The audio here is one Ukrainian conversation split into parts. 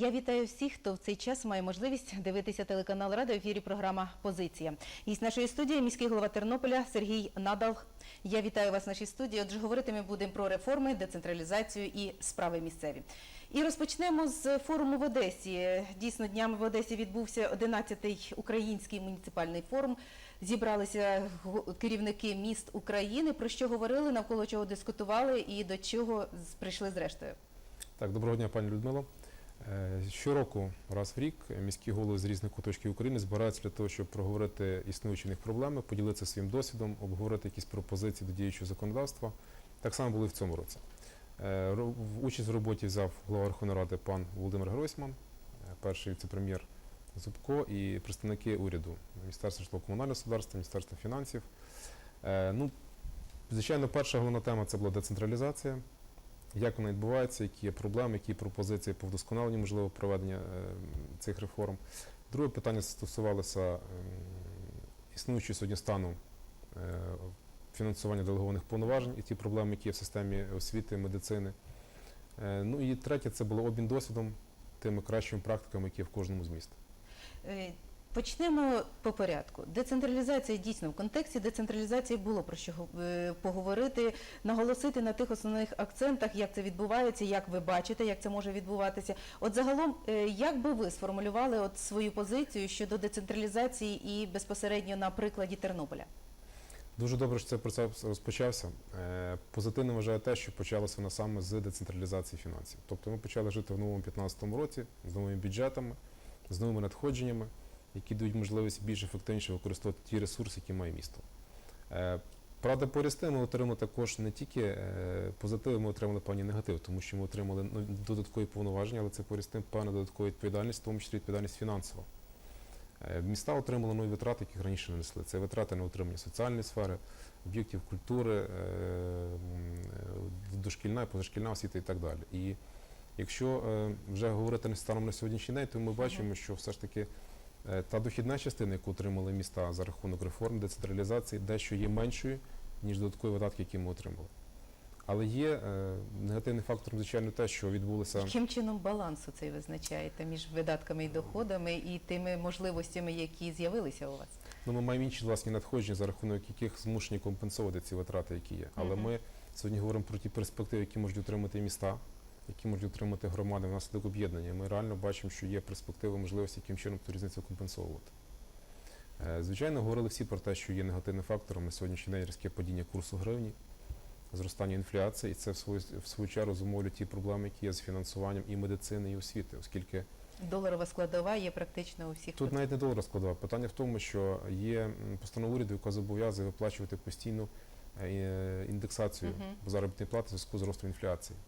Я вітаю всіх, хто в цей час має можливість дивитися телеканал Рада в ефірі програма Позиція. Гість нашої студії міський голова Тернополя Сергій Надал. Я вітаю вас в нашій студії. Отже, говорити ми будемо про реформи, децентралізацію і справи місцеві. І розпочнемо з форуму в Одесі. Дійсно, днями в Одесі відбувся 11-й український муніципальний форум. Зібралися керівники міст України. Про що говорили, навколо чого дискутували і до чого прийшли зрештою. Так, доброго дня, пані Людмило. Е, Щороку, раз в рік, міські голови з різних куточків України збираються для того, щоб проговорити існуючі в них проблеми, поділитися своїм досвідом, обговорити якісь пропозиції до діючого законодавства. Так само було і в цьому році. Е, Участь в роботі взяв голова Верховної Ради пан Володимир Гройсман, е, перший віце-прем'єр Зубко і представники уряду Міністерства житлово-комунального господарства, Міністерства фінансів. Ну, звичайно, перша головна тема це була децентралізація як вона відбувається, які є проблеми, які є пропозиції по вдосконаленню можливо проведення е, цих реформ. Друге питання стосувалося е, існуючого сьогодні стану е, фінансування делегованих повноважень і ті проблеми, які є в системі освіти, медицини. Е, Ну і третє це було обмін досвідом, тими кращими практиками, які є в кожному з міст. Почнемо по порядку. Децентралізація дійсно в контексті децентралізації було про що е, поговорити, наголосити на тих основних акцентах, як це відбувається, як ви бачите, як це може відбуватися. От загалом, е, як би ви сформулювали от свою позицію щодо децентралізації і безпосередньо на прикладі Тернополя? Дуже добре, що цей процес розпочався. Е, Позитивно вважаю те, що почалося воно саме з децентралізації фінансів. Тобто ми почали жити в новому 2015 році з новими бюджетами, з новими надходженнями, які дають можливість більш ефективніше використовувати ті ресурси, які має місто. Е, Правда, поряд з тим ми отримали також не тільки е, позитиви, ми отримали певні негативи, тому що ми отримали ну, додаткові повноваження, але це поряд з тим певна додаткова відповідальність, в тому числі відповідальність фінансова. Е, Міста отримали нові витрати, яких раніше не несли. Це витрати на утримання соціальної сфери, об'єктів культури, дошкільна позашкільна освіта і так далі. І якщо вже говорити станом на сьогоднішній день, то ми бачимо, що все ж таки та дохідна частина, яку отримали міста за рахунок реформ, децентралізації, дещо є меншою, ніж додаткові видатки, які ми отримали. Але є е, негативним фактором, звичайно, те, що відбулося. Яким чином балансу цей визначаєте між видатками і доходами і тими можливостями, які з'явилися у вас? Ну, ми маємо інші власні надходження, за рахунок яких змушені компенсувати ці витрати, які є. Але Мгм. ми сьогодні говоримо про ті перспективи, які можуть отримати міста, які можуть отримати громади внаслідок об'єднання. Ми реально бачимо, що є перспективи, можливості, яким чином ту різницю компенсовувати. Е, Звичайно, говорили всі про те, що є негативним фактором на сьогоднішній день різке падіння курсу гривні, зростання інфляції, і це в свою, в свою чергу зумовлює ті проблеми, які є з фінансуванням і медицини, і освіти, оскільки Доларова складова є практично у всіх. Тут навіть не долар складова. Питання в тому, що є постанова уряду, яка зобов'язує виплачувати постійну е, індексацію Мгм. заробітної плати в зв'язку з ростом інфляції.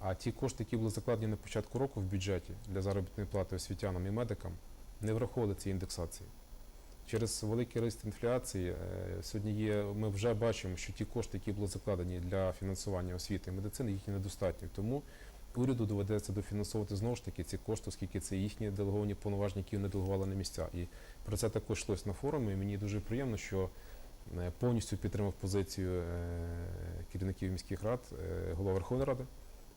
А ті кошти, які були закладені на початку року в бюджеті для заробітної плати освітянам і медикам, не враховували ці індексації. Через великий ріст інфляції е, сьогодні є. Ми вже бачимо, що ті кошти, які були закладені для фінансування освіти і медицини, їх недостатньо. Тому уряду доведеться дофінансовувати знову ж таки ці кошти, оскільки це їхні делеговані повноваження, які вони делегували на місця. І про це також йшлось на форумі. І мені дуже приємно, що е, повністю підтримав позицію е, керівників міських рад, голова Верховної Ради,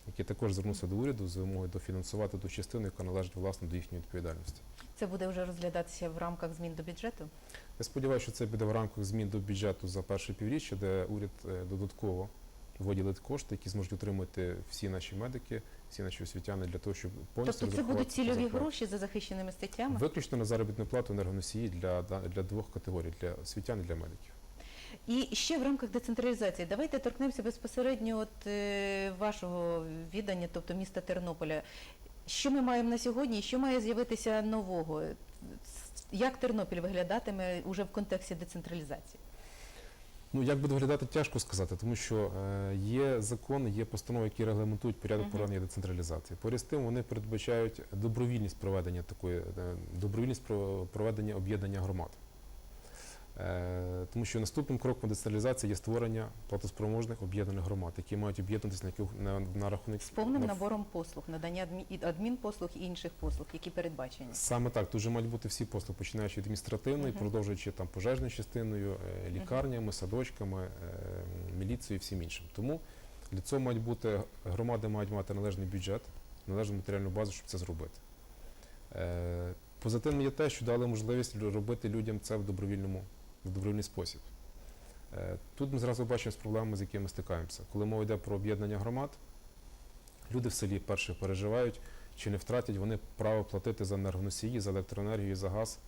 який також звернувся до уряду з вимогою дофінансувати ту частину, яка належить власне до їхньої відповідальності. Це буде вже розглядатися в рамках змін до бюджету. Я сподіваюся, що це буде в рамках змін до бюджету за перше півріччя, де уряд е, додатково виділить кошти, які зможуть отримати всі наші медики, всі наші освітяни для того, щоб повністю Тобто це будуть цільові зарплату. гроші за захищеними статтями. Виключно на заробітну плату енергоносії для, для двох категорій для освітян і для медиків. І ще в рамках децентралізації давайте торкнемося безпосередньо от е, вашого віддання, тобто міста Тернополя. Що ми маємо на сьогодні? Що має з'явитися нового? Як Тернопіль виглядатиме уже в контексті децентралізації? Ну як буде виглядати, тяжко сказати, тому що е, є закони, є постанови, які регламентують порядок проведення децентралізації. Поряд з тим вони передбачають добровільність проведення такої е, добровільність проведення об'єднання громад. Е, Тому що наступним кроком децентралізації є створення платоспроможних об'єднаних громад, які мають об'єднатися на, на, на рахунок З повним на- набором послуг, надання адмі- адмінпослуг і інших послуг, які передбачені. Саме так, тут вже мають бути всі послуги, починаючи від адміністративної, продовжуючи там пожежною частиною, е, лікарнями, садочками, е, міліцією і всім іншим. Тому для цього мають бути громади мають мати належний бюджет, належну матеріальну базу, щоб це зробити. Позитивним є те, що дали можливість робити людям це в добровільному, в добровільний спосіб. Е, Тут ми зразу бачимо з проблемами, з якими стикаємося. Коли мова йде про об'єднання громад, люди в селі перше переживають, чи не втратять вони право платити за енергоносії, за електроенергію за газ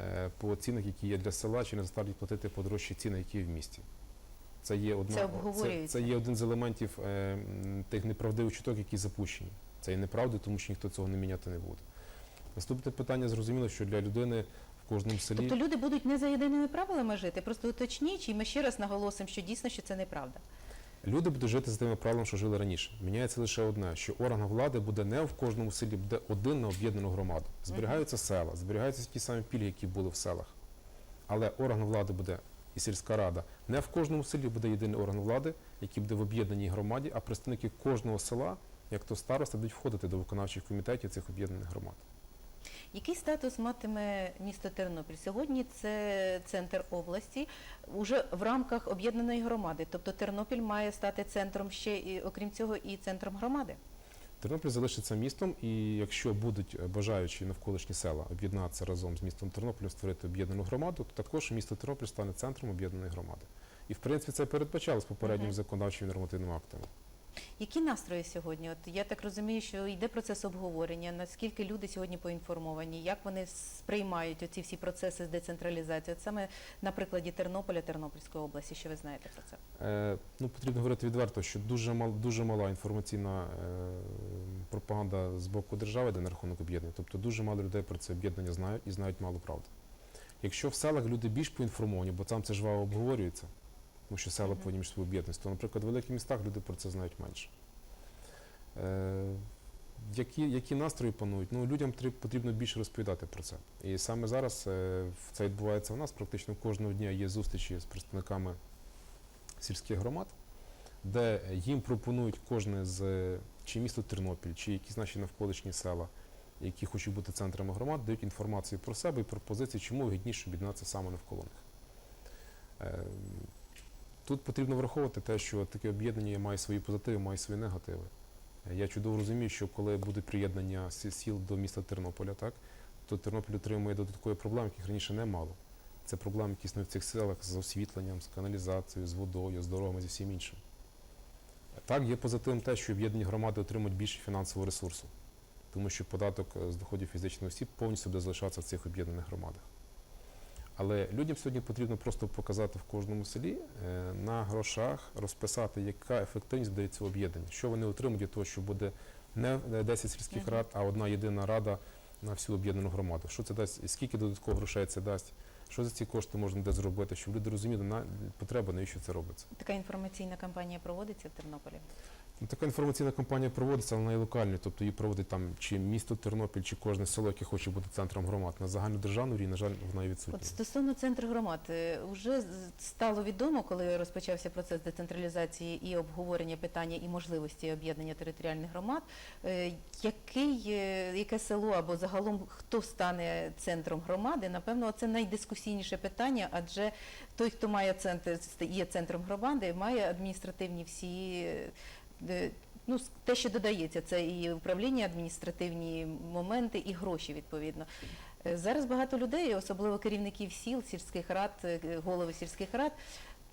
е, по цінах, які є для села, чи не заставлять платити по дорожчі ціни, які є в місті. Це є, одна, Це це, це є один з елементів е, тих неправдивих чуток, які запущені. Це є неправда, тому що ніхто цього не міняти не буде. Наступне питання зрозуміло, що для людини кожному селі Тобто люди будуть не за єдиними правилами жити, просто уточніть, і ми ще раз наголосимо, що дійсно що це неправда. люди будуть жити за тими правилами, що жили раніше. Міняється лише одне, що орган влади буде не в кожному селі, буде один на об'єднану громаду. Зберігаються села, зберігаються ті самі пільги, які були в селах. Але орган влади буде і сільська рада. Не в кожному селі буде єдиний орган влади, який буде в об'єднаній громаді, а представники кожного села, як то староста, будуть входити до виконавчих комітетів цих об'єднаних громад. Який статус матиме місто Тернопіль? Сьогодні це центр області, уже в рамках об'єднаної громади. Тобто Тернопіль має стати центром ще і окрім цього і центром громади. Тернопіль залишиться містом, і якщо будуть бажаючі навколишні села об'єднатися разом з містом Тернополем, створити об'єднану громаду, то також місто Тернопіль стане центром об'єднаної громади. І в принципі це передбачалось попередніми Мгм. законодавчими нормативними актами. Які настрої сьогодні? От я так розумію, що йде процес обговорення. Наскільки люди сьогодні поінформовані, як вони сприймають оці всі процеси з децентралізації? От саме на прикладі Тернополя, Тернопільської області, що ви знаєте про це? Е, ну, потрібно говорити відверто, що дуже мал, дуже мала інформаційна е, пропаганда з боку держави йде на рахунок об'єднання. Тобто дуже мало людей про це об'єднання знають і знають мало правди. Якщо в селах люди більш поінформовані, бо там це жваво обговорюється, тому що села повинні між собою об'єднатися, то, наприклад, в великих містах люди про це знають менше. Е, які, які настрої панують? Ну, людям трі- потрібно більше розповідати про це. І саме зараз е, це відбувається у нас. Практично кожного дня є зустрічі з представниками сільських громад, де їм пропонують кожне з е, чи місто Тернопіль, чи якісь наші навколишні села, які хочуть бути центрами громад, дають інформацію про себе і пропозиції, чому вигідніше об'єднатися саме навколо них. Тут потрібно враховувати те, що таке об'єднання має свої позитиви, має свої негативи. Я чудово розумію, що коли буде приєднання сіл до міста Тернополя, так, то Тернопіль отримує додаткові проблеми, яких раніше не мало. Це проблеми, які існують в цих селах з освітленням, з каналізацією, з водою, з дорогами, зі всім іншим. Так, є позитивом те, що об'єднані громади отримують більше фінансового ресурсу, тому що податок е, з доходів фізичних осіб повністю буде залишатися в цих об'єднаних громадах. Але людям сьогодні потрібно просто показати в кожному селі е, на грошах, розписати, яка ефективність цього об'єднання, що вони отримують від того, що буде не е, 10 сільських рад, а одна єдина рада на всю об'єднану громаду. Що це дасть, скільки додаткових грошей це дасть, що за ці кошти можна де зробити, щоб люди розуміли на потреба, навіщо це робиться. Така інформаційна кампанія проводиться в Тернополі. Ну, Така інформаційна кампанія проводиться, але вона тобто її проводить там чи місто Тернопіль, чи кожне село, яке хоче бути центром громад. На загальнодержавному рівні, на жаль, вона є відсутня. От стосовно центру громад, е, вже стало відомо, коли розпочався процес децентралізації і обговорення питання і можливості об'єднання територіальних громад. е, Який, е, яке село або загалом хто стане центром громади? Напевно, це найдискусійніше питання, адже той, хто має центр, є центром громади, має адміністративні всі. Е, Ну, те, що додається, це і управління, адміністративні моменти, і гроші відповідно. Е, Зараз багато людей, особливо керівників сіл, сільських рад, е, голови сільських рад,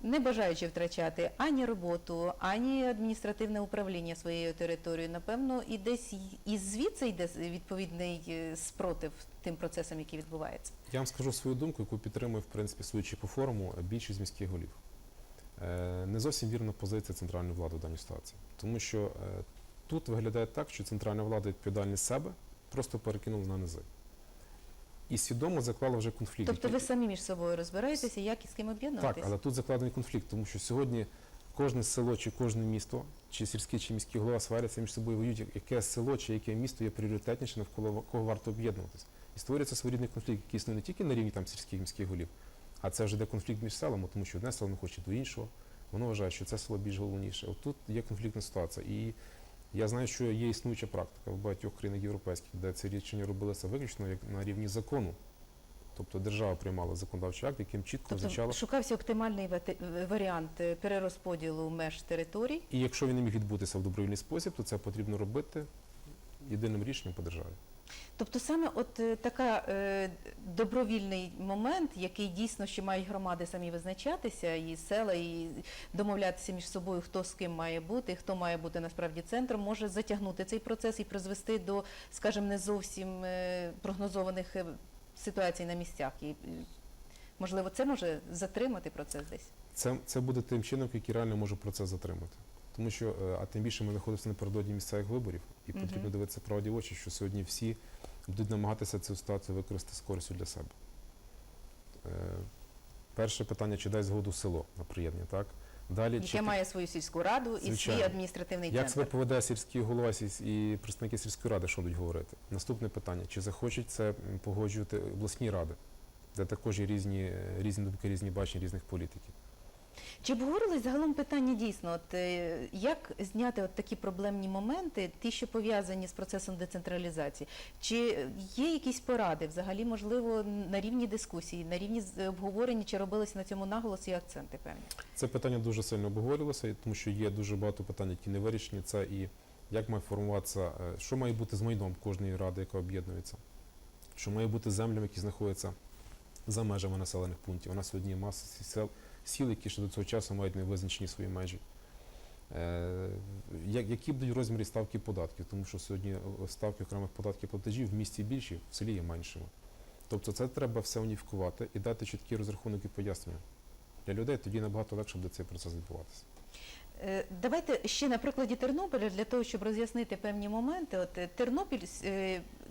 не бажаючи втрачати ані роботу, ані адміністративне управління своєю територією. Напевно, і десь і звідси йде відповідний спротив тим процесам, які відбуваються. Я вам скажу свою думку, яку підтримує, в принципі, судячи по форуму, більшість міських голів. Е, Не зовсім вірна позиція центральної влади в даній ситуації. Тому що е, тут виглядає так, що центральна влада відповідальність себе просто перекинула на низи. І свідомо заклала вже конфлікт. Тобто ви самі між собою розбираєтеся, як і з ким Так, але тут закладений конфлікт, тому що сьогодні кожне село чи кожне місто, чи сільський, чи міський голова сваряться між собою воюють, яке село чи яке місто є пріоритетніше, навколо кого варто об'єднуватися. І створюється своєрідний конфлікт, який існує не тільки на рівні там сільських міських голів, а це вже йде конфлікт між селами, тому що одне село не хоче до іншого. Воно вважає, що це село більш головніше. От тут є конфліктна ситуація. І я знаю, що є існуюча практика в багатьох країнах європейських, де ці рішення робилися виключно як на рівні закону. Тобто держава приймала законодавчий акт, яким чітко визначала. Тобто шукався оптимальний варіант е, перерозподілу меж територій. І якщо він не міг відбутися в добровільний спосіб, то це потрібно робити єдиним рішенням по державі. Тобто саме от е, така е, добровільний момент, який дійсно ще мають громади самі визначатися, і села, і домовлятися між собою, хто з ким має бути, хто має бути насправді центром, може затягнути цей процес і призвести до, скажімо, не зовсім е, прогнозованих е, ситуацій на місцях. І, можливо, це може затримати процес десь. Це, це буде тим чином, який реально може процес затримати. Тому що, е, а тим більше ми знаходимося напередодні місцевих виборів, і потрібно дивитися правді в очі, що сьогодні всі будуть намагатися цю ситуацію використати з користю для себе. Е, Перше питання, чи дасть згоду село на приєднання, так? Далі, Яке чи, має свою сільську раду і свій адміністративний як себе центр. поведе сільський голова і представники сільської ради, що будуть говорити? Наступне питання, чи захочуть це погоджувати обласні ради, де також є різні, е, різні думки, різні бачення різних політиків. Чи обговорились загалом питання дійсно, от е, як зняти от такі проблемні моменти, ті, що пов'язані з процесом децентралізації? Чи є якісь поради взагалі, можливо, на рівні дискусії, на рівні обговорення, чи робилися на цьому наголос і акценти певні? Це питання дуже сильно обговорювалося, тому що є дуже багато питань, які не вирішені. Це і як має формуватися, е, що має бути з майном кожної ради, яка об'єднується, що має бути землями, які знаходяться за межами населених пунктів. У нас сьогодні маса сел, сіл, які ще до цього часу мають невизначені свої межі. Е, Які будуть розміри ставки податків, тому що сьогодні ставки окремих податків платежів в місті більші, в селі є меншими. Тобто це треба все уніфікувати і дати чіткі розрахунки пояснення для людей, тоді набагато легше буде цей процес відбуватися. Е, Давайте ще на прикладі Тернополя для того, щоб роз'яснити певні моменти. От е, Тернопіль,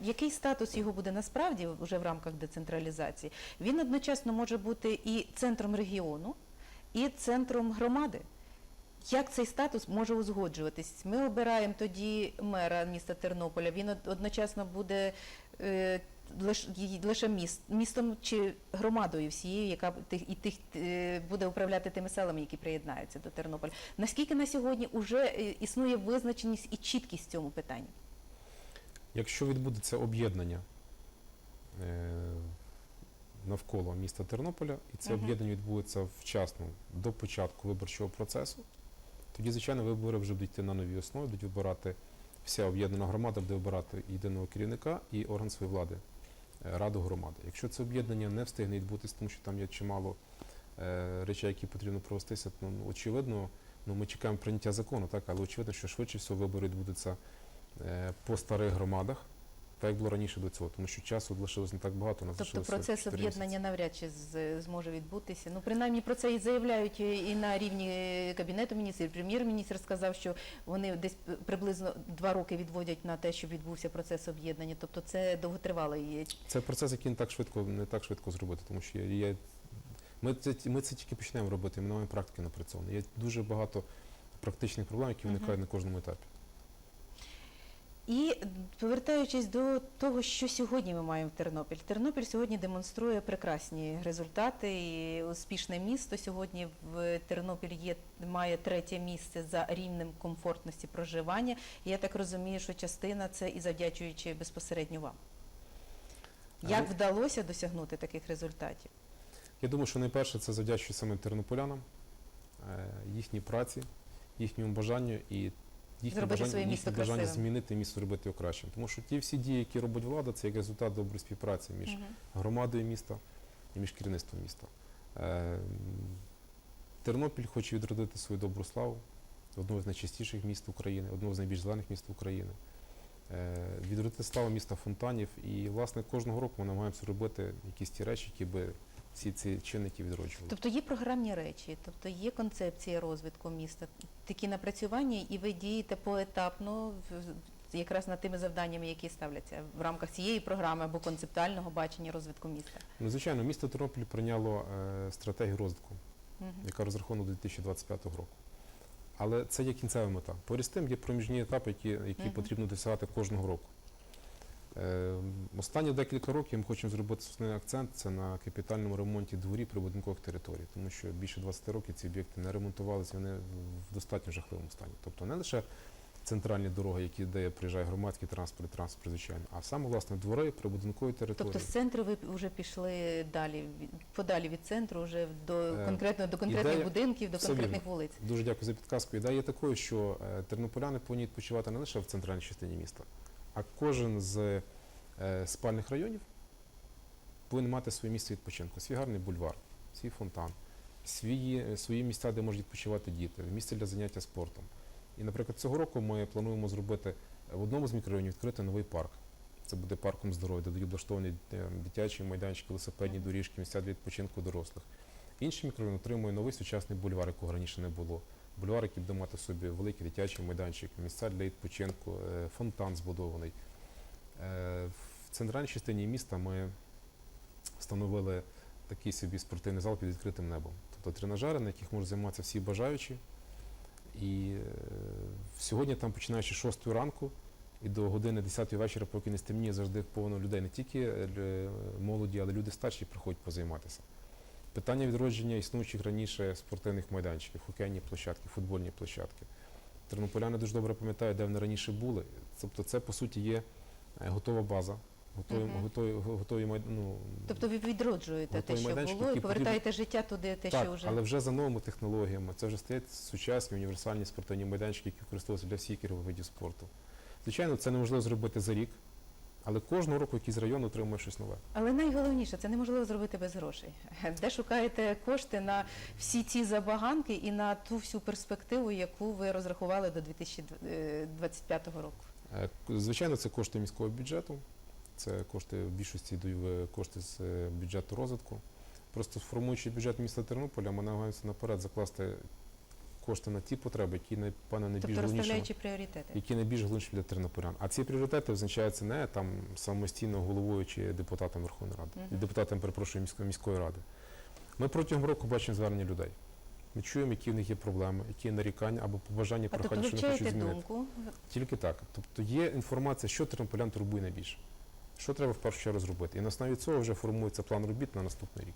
який статус його буде насправді вже в рамках децентралізації? Він одночасно може бути і центром регіону, і центром громади. Як цей статус може узгоджуватись? Ми обираємо тоді мера міста Тернополя. Він одночасно буде е, лиш- лише міст, містом чи громадою всією, яка тих і тих е, буде управляти тими селами, які приєднаються до Тернополя. Наскільки на сьогодні вже існує визначеність і чіткість в цьому питанні? Якщо відбудеться об'єднання е, навколо міста Тернополя, і це об'єднання відбудеться вчасно до початку виборчого процесу, тоді, звичайно, вибори вже будуть йти на новій основі, будуть вибирати вся об'єднана громада, буде обирати єдиного керівника і орган своєї влади, е, раду громади. Якщо це об'єднання не встигне відбутися, тому що там є чимало е, речей, які потрібно провестися, ну, очевидно, ну, ми чекаємо прийняття закону, так, але очевидно, що швидше всього вибори відбудуться е, по старих громадах, так як було раніше до цього, тому що часу лишилось не так багато. нас Тобто процес об'єднання навряд чи зможе відбутися. Ну, принаймні про це і заявляють і і на рівні Кабінету міністрів. Прем'єр-міністр сказав, що вони десь приблизно два роки відводять на те, щоб відбувся процес об'єднання. Тобто це довготривалий Це процес, який не так швидко, не так швидко зробити, тому що є ми, це, ми це тільки почнемо робити, ми не маємо практики напрацьованої. Є дуже багато практичних проблем, які виникають на кожному етапі. І повертаючись до того, що сьогодні ми маємо в Тернопіль. Тернопіль сьогодні демонструє прекрасні результати і успішне місто. Сьогодні в Тернопіль є має третє місце за рівнем комфортності проживання. І я так розумію, що частина це і завдячуючи безпосередньо вам. Як Але- вдалося досягнути таких результатів? Я думаю, що найперше це завдячує самим тернополянам, е, їхній праці, їхньому бажанню і їхнє Зробити бажання, своє місто їхнє бажання красивим. змінити місто, робити його кращим. Тому що ті всі дії, які робить влада, це як результат доброї співпраці між Мгм. громадою міста і між керівництвом міста. Е, Тернопіль хоче відродити свою добру славу, одного з найчистіших міст України, одного з найбільш зелених міст України. Е, Відродити славу міста фонтанів. І, власне, кожного року ми намагаємося робити якісь ті речі, які би всі ці чинники відроджували. Тобто є програмні речі, тобто є концепція розвитку міста, такі напрацювання, і ви дієте поетапно якраз над тими завданнями, які ставляться в рамках цієї програми або концептуального бачення розвитку міста. Ну, звичайно, місто Тернопіль прийняло е, стратегію розвитку, Мгм. яка розрахована до 2025 року. Але це є кінцева мета. Поряд з тим є проміжні етапи, які, які Мгм. потрібно досягати кожного року. Е, останні декілька років ми хочемо зробити основний акцент це на капітальному ремонті дворів прибудинкових територій, тому що більше 20 років ці об'єкти не ремонтувалися, вони в достатньо жахливому стані. Тобто не лише центральні дороги, які де приїжджає громадський транспорт, транспорт, звичайно, а саме власне двори, прибудинкові території. Тобто з центру ви вже пішли далі, подалі від центру, вже до Е, конкретно до конкретних ідея- будинків, до конкретних вірно. вулиць. Дуже дякую за підказку. Ідея такою, що е, тернополяни повинні відпочивати не лише в центральній частині міста, А кожен з е, спальних районів повинен мати своє місце відпочинку, свій гарний бульвар, свій фонтан, свої, свої місця, де можуть відпочивати діти, місце для заняття спортом. І, наприклад, цього року ми плануємо зробити в одному з мікрорайонів відкрити новий парк. Це буде парком здоров'я, де будуть облаштовані е, дитячі майданчики, велосипедні доріжки, місця для відпочинку дорослих. Інший мікрорайон отримує новий сучасний бульвар, якого раніше не було. Бульвар, який буде мати собі великий дитячий майданчик, місця для відпочинку, е, фонтан збудований. Е, В центральній частині міста ми встановили такий собі спортивний зал під відкритим небом. Тобто тренажери, на яких можуть займатися всі бажаючі. І е, сьогодні там, починаючи з 6 ранку і до години 10 вечора, поки не стемніє, завжди повно людей. Не тільки е, молоді, але люди старші приходять позайматися. Питання відродження існуючих раніше спортивних майданчиків, хокейні площадки, футбольні площадки. Тернополяни дуже добре пам'ятають, де вони раніше були. Тобто це, по суті, є е, готова база, готові, Мгм. готові, готові ну, Тобто ви відроджуєте те, Готові що майданчики, було, і які повертаєте життя туди, те, так, що вже але вже за новими технологіями. Це вже стоять сучасні універсальні спортивні майданчики, які використовуються для всіх ігрових видів спорту. Звичайно, це неможливо зробити за рік, але кожного року якийсь район отримує щось нове. Але найголовніше, це неможливо зробити без грошей. Де шукаєте кошти на всі ці забаганки і на ту всю перспективу, яку ви розрахували до 2025 року? Е, Звичайно, це кошти міського бюджету, це кошти в більшості йдуть кошти з е, бюджету розвитку. Просто формуючи бюджет міста Тернополя, ми намагаємося наперед закласти кошти на ті потреби, які напевно найбільш Тобто розставляючи пріоритети. які найбільш глибші для тернополян. А ці пріоритети визначаються не там самостійно головою чи депутатом Верховної Ради, Мгм. депутатом, перепрошую, міської, міської ради. Ми протягом року бачимо звернення людей. Ми чуємо, які в них є проблеми, які є нарікання або побажання тобто прохання, що вони хочуть змінити. думку, Тільки так. Тобто є інформація, що тернополян турбує найбільше. Що треба в першу чергу зробити? І на основі цього вже формується план робіт на наступний рік.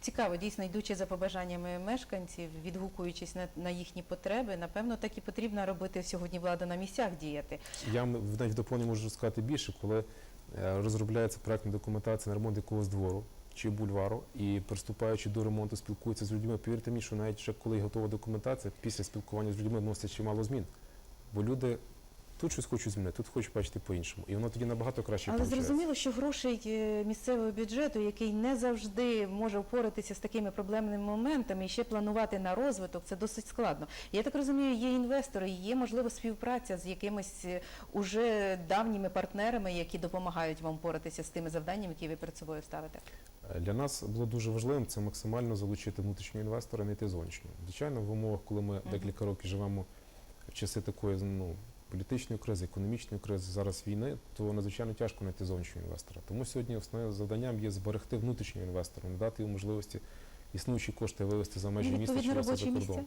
Цікаво, дійсно, йдучи за побажаннями мешканців, відгукуючись на, на їхні потреби, напевно, так і потрібно робити сьогодні влада на місцях діяти. Я навіть доповнення можу сказати більше, коли е, розробляється проектна документація на ремонт якогось двору чи бульвару, і приступаючи до ремонту, спілкуються з людьми. Повірте мені, що навіть ще коли готова документація, після спілкування з людьми вносять чимало змін. Бо люди тут щось хочуть змінити, тут хочуть бачити по-іншому. І воно тоді набагато краще Але получається. зрозуміло, що грошей е, місцевого бюджету, який не завжди може впоратися з такими проблемними моментами і ще планувати на розвиток, це досить складно. Я так розумію, є інвестори, є можливо співпраця з якимись е, уже давніми партнерами, які допомагають вам впоратися з тими завданнями, які ви перед собою ставите. Для нас було дуже важливим це максимально залучити внутрішнього інвестора, не йти зовнішнього. Звичайно, в умовах, коли ми декілька років живемо в часи такої ну, політичної кризи, економічної кризи, зараз війни, то надзвичайно тяжко знайти зовнішнього інвестора. Тому сьогодні основним завданням є зберегти внутрішнього інвестора, не дати йому можливості існуючі кошти вивести за межі міста чи відповідно за кордон.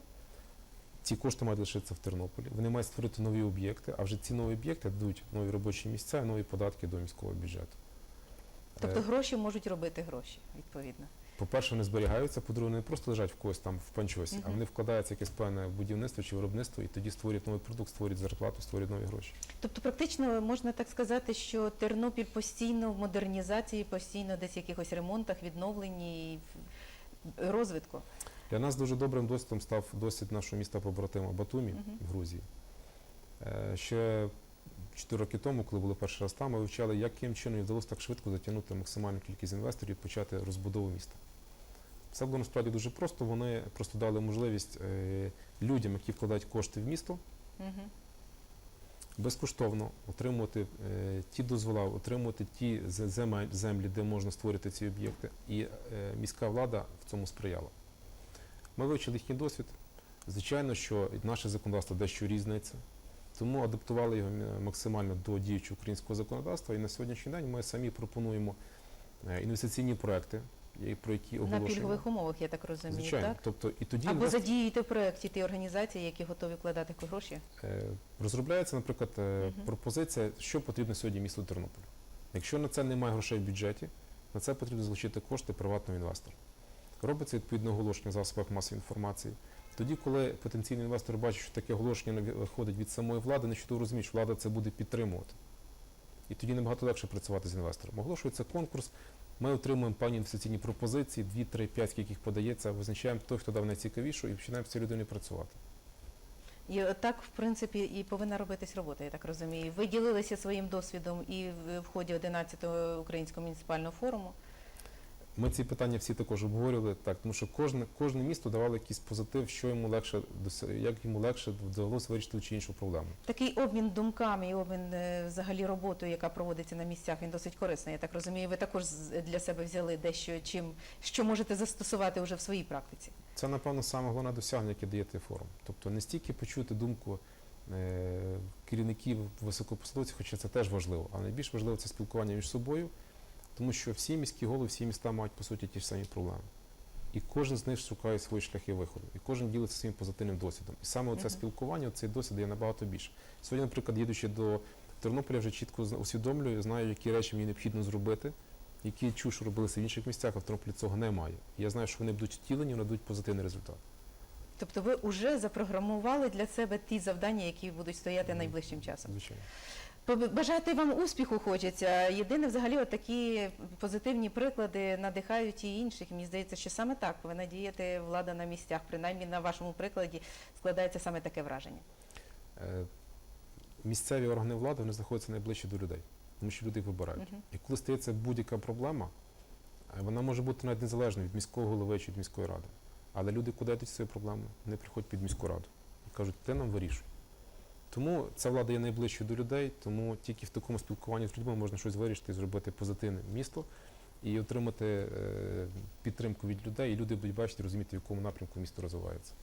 Ці кошти мають лишитися в Тернополі. Вони мають створити нові об'єкти, а вже ці нові об'єкти дадуть нові робочі місця і нові податки до міського бюджету. Тобто Е, гроші можуть робити гроші, відповідно. По-перше, вони зберігаються, по-друге, не просто лежать в когось там в панчосі, а вони вкладаються в якесь певне будівництво чи виробництво, і тоді створюють новий продукт, створюють зарплату, створюють нові гроші. Тобто, практично можна так сказати, що Тернопіль постійно в модернізації, постійно десь в якихось ремонтах, відновленні в розвитку. Для нас дуже добрим досвідом став досвід нашого міста побратима Батумі в Грузії. Е, Ще 4 роки тому, коли були перший раз там, ми вивчали, яким чином вдалося так швидко затягнути максимальну кількість інвесторів і почати розбудову міста. Все було насправді дуже просто. Вони просто дали можливість е, людям, які вкладають кошти в місто, Угу. безкоштовно отримувати е, ті дозвола, отримувати ті землі, де можна створити ці об'єкти. І е, міська влада в цьому сприяла. Ми вивчили їхній досвід. Звичайно, що наше законодавство дещо різниця, тому адаптували його максимально до діючого українського законодавства. І на сьогоднішній день ми самі пропонуємо е, інвестиційні проекти, про які На оголошуємо. пільгових умовах, я так розумію, Звичайно, так? тобто і тоді Або інвестор- задіюєте в проєкті ті організації, які готові вкладати гроші. Е, Розробляється, наприклад, е, Мгм. пропозиція, що потрібно сьогодні місту Тернополю. Якщо на це немає грошей в бюджеті, на це потрібно залучити кошти приватного інвестора. Робиться відповідне оголошення в засобах масової інформації. Тоді, коли потенційний інвестор бачить, що таке оголошення виходить від самої влади, не чудово розуміє, що влада це буде підтримувати. І тоді набагато легше працювати з інвестором. Оголошується конкурс, ми отримуємо певні інвестиційні пропозиції, 2, 3, 5, скільки їх подається, визначаємо той, хто дав найцікавішу, і починаємо з цією людиною працювати. І так, в принципі, і повинна робитись робота, я так розумію. Ви ділилися своїм досвідом і в ході 11-го українського муніципального форуму. Ми ці питання всі також обговорювали, так, тому що кожне, кожне місто давало якийсь позитив, що йому легше, як йому легше вдалося вирішити чи іншу проблему. Такий обмін думками і обмін е, взагалі роботою, яка проводиться на місцях, він досить корисний. Я так розумію. Ви також для себе взяли дещо, чим що можете застосувати вже в своїй практиці. Це, напевно, саме головне досягнення, яке дає цей форум. Тобто не стільки почути думку е, керівників високопосадовців, хоча це теж важливо, але найбільш важливо це спілкування між собою, тому що всі міські голови, всі міста мають по суті ті ж самі проблеми. І кожен з них шукає свої шляхи виходу, і кожен ділиться своїм позитивним досвідом. І саме оце спілкування, цей досвід дає набагато більше. Сьогодні, наприклад, їдучи до Тернополя, вже чітко усвідомлюю, знаю, які речі мені необхідно зробити, які чуш робилися в інших місцях, а в Тернополі цього немає. Я знаю, що вони будуть втілені, вони дадуть позитивний результат. Тобто ви вже запрограмували для себе ті завдання, які будуть стояти найближчим часом. Звичайно. Бажати вам успіху хочеться. Єдине, взагалі, от такі позитивні приклади надихають і інших. Мені здається, що саме так повинна діяти влада на місцях. Принаймні на вашому прикладі складається саме таке враження. Е, Місцеві органи влади вони знаходяться найближче до людей, тому що люди вибирають. Мгм. І коли стається будь-яка проблема, е, вона може бути навіть незалежна від міського голови чи від міської ради. Але люди, куди йдуть з цією проблемою, вони приходять під міську раду і кажуть, ти нам вирішуй. Тому ця влада є найближчою до людей, тому тільки в такому спілкуванні з людьми можна щось вирішити зробити позитивне місто і отримати е, підтримку від людей, і люди будуть бачити, розуміти, в якому напрямку місто розвивається.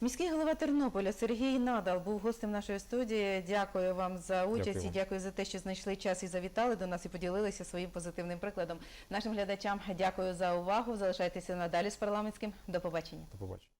Міський голова Тернополя Сергій Надал був гостем нашої студії. Дякую вам за участь Дякую і дякую за те, що знайшли час і завітали до нас і поділилися своїм позитивним прикладом. Нашим глядачам дякую за увагу. Залишайтеся надалі з парламентським. До побачення. До побачення.